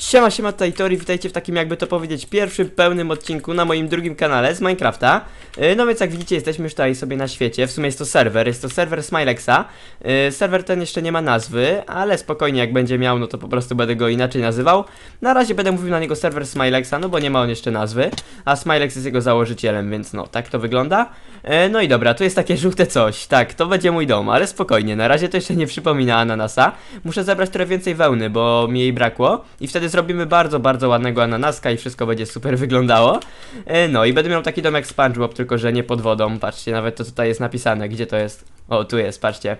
Siema, siema, tutaj Tori, witajcie w takim jakby to powiedzieć pierwszym pełnym odcinku na moim drugim kanale z Minecrafta. Yy, No więc jak widzicie jesteśmy już tutaj sobie na świecie, w sumie jest to serwer, jest to serwer Smilexa. Yy, Serwer ten jeszcze nie ma nazwy, ale spokojnie jak będzie miał, no to po prostu będę go inaczej nazywał. Na razie będę mówił na niego serwer Smilexa, no bo nie ma on jeszcze nazwy, a Smilex jest jego założycielem, więc no, tak to wygląda. Yy, No i dobra, tu jest takie żółte coś, tak, to będzie mój dom, ale spokojnie, na razie to jeszcze nie przypomina ananasa. Muszę zebrać trochę więcej wełny, bo mi jej brakło i wtedy zrobimy bardzo, bardzo ładnego ananaska i wszystko będzie super wyglądało. E, No i będę miał taki domek SpongeBob, tylko że nie pod wodą. Patrzcie, nawet to tutaj jest napisane, gdzie to jest. O, tu jest, patrzcie.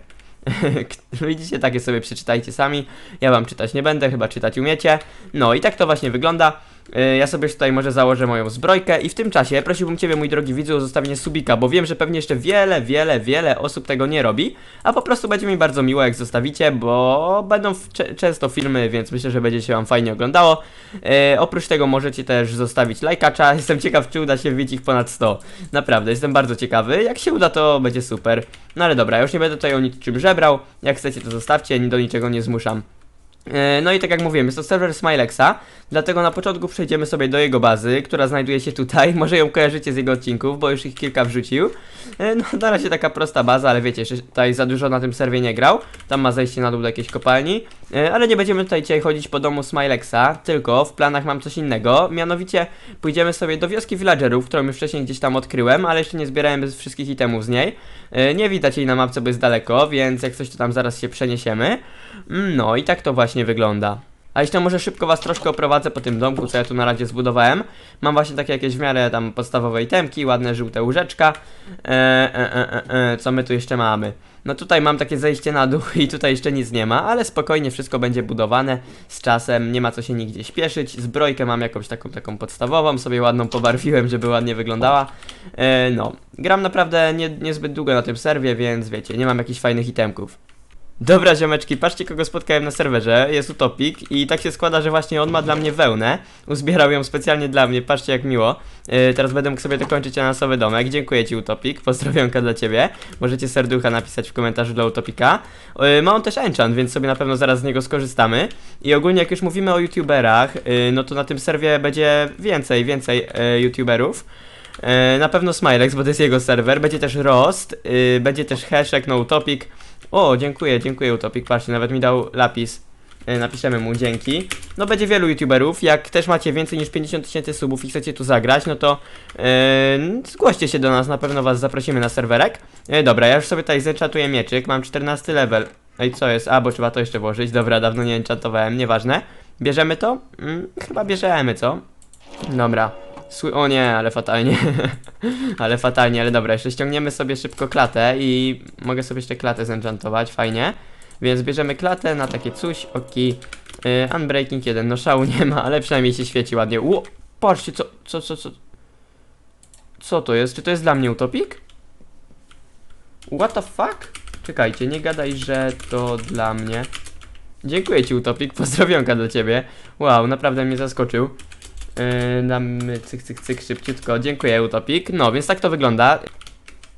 Widzicie, takie sobie przeczytajcie sami. Ja wam czytać nie będę, chyba czytać umiecie. No i tak to właśnie wygląda. E, Ja sobie tutaj może założę moją zbrojkę i w tym czasie prosiłbym Ciebie, mój drogi widzu, o zostawienie subika, bo wiem, że pewnie jeszcze wiele, wiele, wiele osób tego nie robi, a po prostu będzie mi bardzo miło, jak zostawicie, bo będą często filmy, więc myślę, że będzie się Wam fajnie oglądało. E, oprócz tego możecie też zostawić lajkacza, jestem ciekaw, czy uda się wbić ich ponad 100. Naprawdę, jestem bardzo ciekawy, jak się uda, to będzie super. No ale dobra, już nie będę tutaj o niczym żebrał, jak chcecie to zostawcie, do niczego nie zmuszam. E, No i tak jak mówiłem, jest to serwer Smilexa, dlatego na początku przejdziemy sobie do jego bazy, która znajduje się tutaj. Może ją kojarzycie z jego odcinków, bo już ich kilka wrzucił. E, No na razie taka prosta baza, ale wiecie, że tutaj za dużo na tym serwie nie grał. Tam ma zejście na dół do jakiejś kopalni. E, Ale nie będziemy tutaj dzisiaj chodzić po domu Smilexa, tylko w planach mam coś innego. Mianowicie pójdziemy sobie do wioski villagerów, którą już wcześniej gdzieś tam odkryłem, ale jeszcze nie zbierałem wszystkich itemów z niej. Nie widać jej na mapce, bo jest daleko, więc jak coś to tam zaraz się przeniesiemy. Mm, No i tak to właśnie wygląda. A jeszcze może szybko was troszkę oprowadzę po tym domku, co ja tu na razie zbudowałem. Mam właśnie takie jakieś w miarę tam podstawowe itemki, ładne żółte łóżeczka. E, e, e, e, e, co my tu jeszcze mamy? No tutaj mam takie zejście na dół i tutaj jeszcze nic nie ma, ale spokojnie wszystko będzie budowane z czasem, nie ma co się nigdzie śpieszyć. Zbrojkę mam jakąś taką taką podstawową, sobie ładną pobarwiłem, żeby ładnie wyglądała. E, no, gram naprawdę nie, niezbyt długo na tym serwie, więc wiecie, nie mam jakichś fajnych itemków. Dobra ziomeczki, patrzcie kogo spotkałem na serwerze, jest Utopik i tak się składa, że właśnie on ma dla mnie wełnę, uzbierał ją specjalnie dla mnie, patrzcie jak miło. Yy, teraz będę mógł sobie dokończyć anansowy domek, dziękuję Ci Utopik, pozdrowionka dla Ciebie, możecie serducha napisać w komentarzu dla Utopika. Yy, ma on też enchant, więc sobie na pewno zaraz z niego skorzystamy. I ogólnie jak już mówimy o youtuberach, yy, no to na tym serwie będzie więcej, więcej yy, youtuberów. E, Na pewno Smilex, bo to jest jego serwer. Będzie też Rost, y, będzie też Heszek, no Utopik. O, dziękuję, dziękuję Utopik. Patrzcie, nawet mi dał lapis. E, Napiszemy mu dzięki. No będzie wielu youtuberów. Jak też macie więcej niż 50 tysięcy subów i chcecie tu zagrać, no to e, zgłoście się do nas, na pewno was zaprosimy na serwerek. E, dobra, ja już sobie tutaj zenchatuję mieczyk, mam 14 level. Ej, co jest? A, bo trzeba to jeszcze włożyć. Dobra, dawno nie enchantowałem, nieważne. Bierzemy to? Mm, chyba bierzemy, co? Dobra. Sły o nie, ale fatalnie. ale fatalnie, ale dobra, jeszcze ściągniemy sobie szybko klatę i mogę sobie jeszcze klatę zenchantować, fajnie. Więc bierzemy klatę na takie coś, oki. Yy, unbreaking 1, no szału nie ma, ale przynajmniej się świeci ładnie. Ło, patrzcie, co, co, co, co. Co to jest? Czy to jest dla mnie utopik? What the fuck? Czekajcie, nie gadaj, że to dla mnie. Dziękuję ci utopik, pozdrowionka dla ciebie. Wow, naprawdę mnie zaskoczył. Yy, damy cyk, cyk, cyk szybciutko. Dziękuję, Utopik. No, więc tak to wygląda.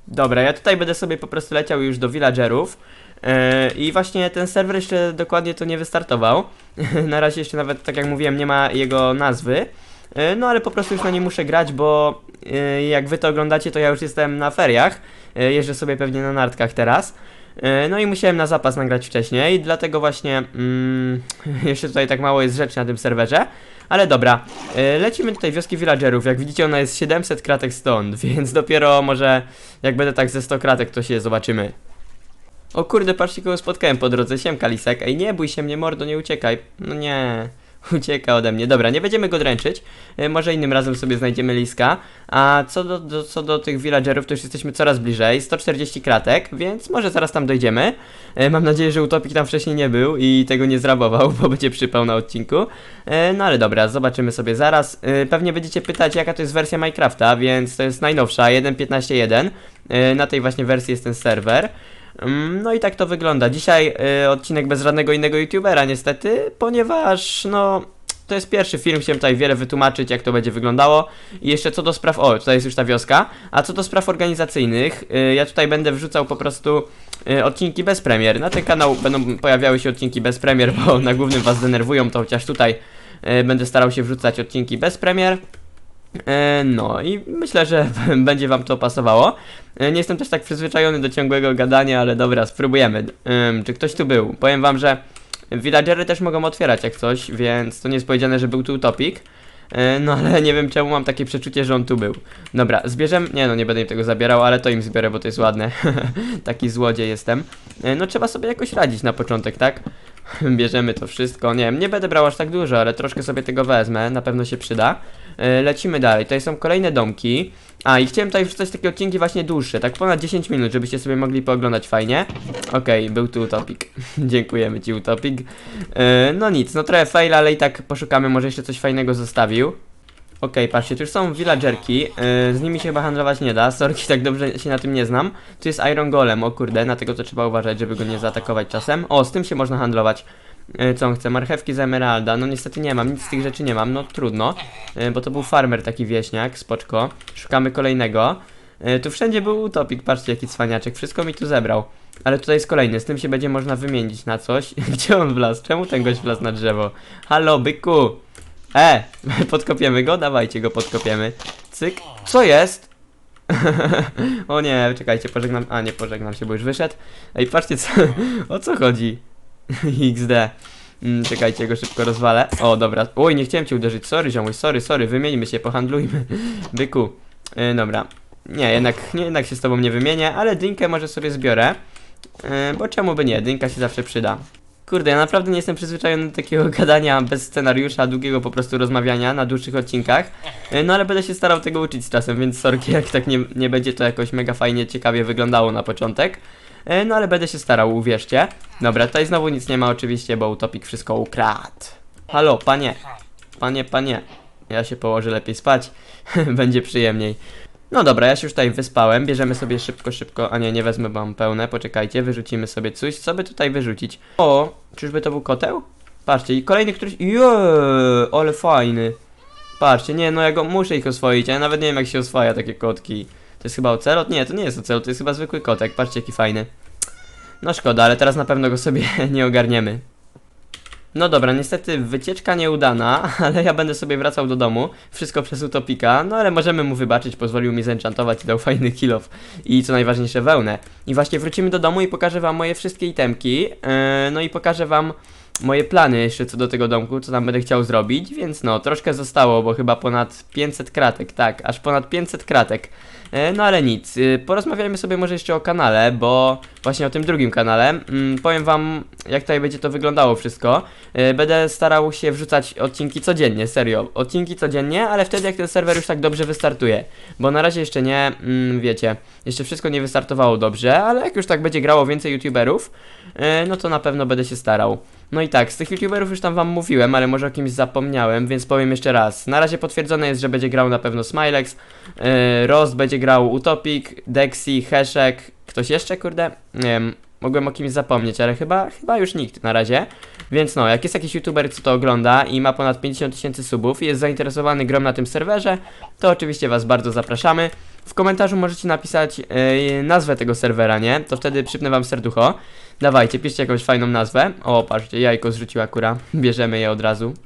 Dobra, ja tutaj będę sobie po prostu leciał już do villagerów. Yy, I właśnie ten serwer jeszcze dokładnie to nie wystartował. na razie jeszcze nawet, tak jak mówiłem, nie ma jego nazwy. Yy, no ale po prostu już na nie muszę grać, bo yy, jak wy to oglądacie, to ja już jestem na feriach. Yy, jeżdżę sobie pewnie na nartkach teraz. Yy, No i musiałem na zapas nagrać wcześniej, dlatego właśnie mm, jeszcze tutaj tak mało jest rzeczy na tym serwerze. Ale dobra, e, lecimy tej wioski villagerów. Jak widzicie, ona jest 700 kratek stąd, więc dopiero może jak będę tak ze 100 kratek, to się zobaczymy. O kurde, patrzcie kogo spotkałem po drodze, siemka Lisek. Ej, nie bój się mnie, mordo, nie uciekaj. No nie, ucieka ode mnie. Dobra, nie będziemy go dręczyć. E, może innym razem sobie znajdziemy Liska. A co do, do, co do tych villagerów, to już jesteśmy coraz bliżej. 140 kratek, więc może zaraz tam dojdziemy. E, Mam nadzieję, że Utopik tam wcześniej nie był i tego nie zrabował, bo będzie przypał na odcinku. E, No ale dobra, zobaczymy sobie zaraz. Pewnie będziecie pytać, jaka to jest wersja Minecrafta, więc to jest najnowsza, 1.15.1. E, Na tej właśnie wersji jest ten serwer. Mm, No i tak to wygląda. Dzisiaj e, odcinek bez żadnego innego youtubera niestety, ponieważ no... To jest pierwszy film, chciałem tutaj wiele wytłumaczyć, jak to będzie wyglądało. I jeszcze co do spraw. O, tutaj jest już ta wioska. A co do spraw organizacyjnych, y, ja tutaj będę wrzucał po prostu y, odcinki bez premier. Na ten kanał będą pojawiały się odcinki bez premier, bo na głównym was denerwują, to chociaż tutaj e, będę starał się wrzucać odcinki bez premier. E, No i myślę, że będzie wam to pasowało. E, Nie jestem też tak przyzwyczajony do ciągłego gadania, ale dobra, spróbujemy. Czy ktoś tu był? Powiem wam, że villagery też mogą otwierać jak coś, więc to nie jest powiedziane, że był tu utopik. E, No ale nie wiem czemu mam takie przeczucie, że on tu był. Dobra, zbierzemy. Nie no, nie będę im tego zabierał, ale to im zbiorę, bo to jest ładne. Taki złodziej jestem. No trzeba sobie jakoś radzić na początek, tak? Bierzemy to wszystko. Nie wiem, nie będę brał aż tak dużo, ale troszkę sobie tego wezmę, na pewno się przyda. E, Lecimy dalej. Tutaj są kolejne domki. A i chciałem tutaj wrzucać takie odcinki właśnie dłuższe, tak ponad 10 minut, żebyście sobie mogli pooglądać fajnie. Okej, był tu utopik. Dziękujemy ci utopik. E, no nic, no trochę fail, ale i tak poszukamy, może jeszcze coś fajnego zostawił. Okej, patrzcie, tu już są villagerki, e, z nimi się chyba handlować nie da, sorki, tak dobrze się na tym nie znam. Tu jest Iron Golem, o kurde, na tego to trzeba uważać, żeby go nie zaatakować czasem. O, z tym się można handlować. E, Co on chce? Marchewki z emeralda. No niestety nie mam, nic z tych rzeczy nie mam, no trudno. E, Bo to był farmer taki wieśniak, spoczko. Szukamy kolejnego. E, Tu wszędzie był utopik, patrzcie jaki cwaniaczek, wszystko mi tu zebrał. Ale tutaj jest kolejny, z tym się będzie można wymienić na coś. Gdzie on wlazł? Czemu ten gość wlazł na drzewo? Halo, byku! E! Podkopiemy go? Dawajcie go podkopiemy. Cyk. Co jest? o nie, czekajcie, pożegnam. A nie, pożegnam się, bo już wyszedł. Ej, patrzcie, co, o co chodzi? XD. Mm, czekajcie, go szybko rozwalę. O, dobra. Oj, nie chciałem cię uderzyć. Sorry, ziomuś, sorry, sorry. Wymieńmy się, pohandlujmy. Byku. E, dobra. Nie, jednak, nie, jednak się z tobą nie wymienię, ale dynkę może sobie zbiorę. E, bo czemu by nie? Dynka się zawsze przyda. Kurde, ja naprawdę nie jestem przyzwyczajony do takiego gadania bez scenariusza, długiego po prostu rozmawiania na dłuższych odcinkach. E, No ale będę się starał tego uczyć z czasem, więc sorki, jak tak nie, nie będzie to jakoś mega fajnie, ciekawie wyglądało na początek. E, No ale będę się starał, uwierzcie. Dobra, tutaj znowu nic nie ma oczywiście, bo Utopik wszystko ukradł. Halo, panie. Panie, panie. Ja się położę lepiej spać. Będzie przyjemniej. No dobra, ja się już tutaj wyspałem. Bierzemy sobie szybko, szybko. A nie, nie wezmę, bo mam pełne. Poczekajcie, wyrzucimy sobie coś. Co by tutaj wyrzucić? O, czyżby to był koteł? Patrzcie, i kolejny któryś. Jeee, ale fajny. Patrzcie, nie, no ja go muszę ich oswoić, ja nawet nie wiem jak się oswaja takie kotki. To jest chyba ocelot? Nie, to nie jest ocelot, to jest chyba zwykły kotek. Patrzcie jaki fajny. No szkoda, ale teraz na pewno go sobie nie ogarniemy. No dobra, niestety wycieczka nieudana, ale ja będę sobie wracał do domu. Wszystko przez Utopika, no ale możemy mu wybaczyć, pozwolił mi zenchantować i dał fajny kill off. I co najważniejsze, wełnę. I właśnie wrócimy do domu i pokażę wam moje wszystkie itemki. Yy, no i pokażę wam moje plany jeszcze co do tego domku, co tam będę chciał zrobić, więc no, troszkę zostało, bo chyba ponad 500 kratek, tak, aż ponad 500 kratek. E, No ale nic, y, porozmawiajmy sobie może jeszcze o kanale, bo właśnie o tym drugim kanale. Mm, Powiem wam, jak tutaj będzie to wyglądało wszystko. E, Będę starał się wrzucać odcinki codziennie, serio. Odcinki codziennie, ale wtedy jak ten serwer już tak dobrze wystartuje. Bo na razie jeszcze nie, mm, wiecie, jeszcze wszystko nie wystartowało dobrze, ale jak już tak będzie grało więcej youtuberów, e, no to na pewno będę się starał. No i tak, z tych youtuberów już tam wam mówiłem, ale może o kimś zapomniałem, więc powiem jeszcze raz. Na razie potwierdzone jest, że będzie grał na pewno Smilex, yy, Rost będzie grał Utopik, Dexy, Heszek, ktoś jeszcze, kurde? Nie wiem, mogłem o kimś zapomnieć, ale chyba, chyba już nikt na razie. Więc no, jak jest jakiś youtuber, co to ogląda i ma ponad 50 tysięcy subów i jest zainteresowany grą na tym serwerze, to oczywiście was bardzo zapraszamy. W komentarzu możecie napisać yy, nazwę tego serwera, nie? To wtedy przypnę wam serducho. Dawajcie, piszcie jakąś fajną nazwę. O, patrzcie, jajko zrzuciła kura. Bierzemy je od razu.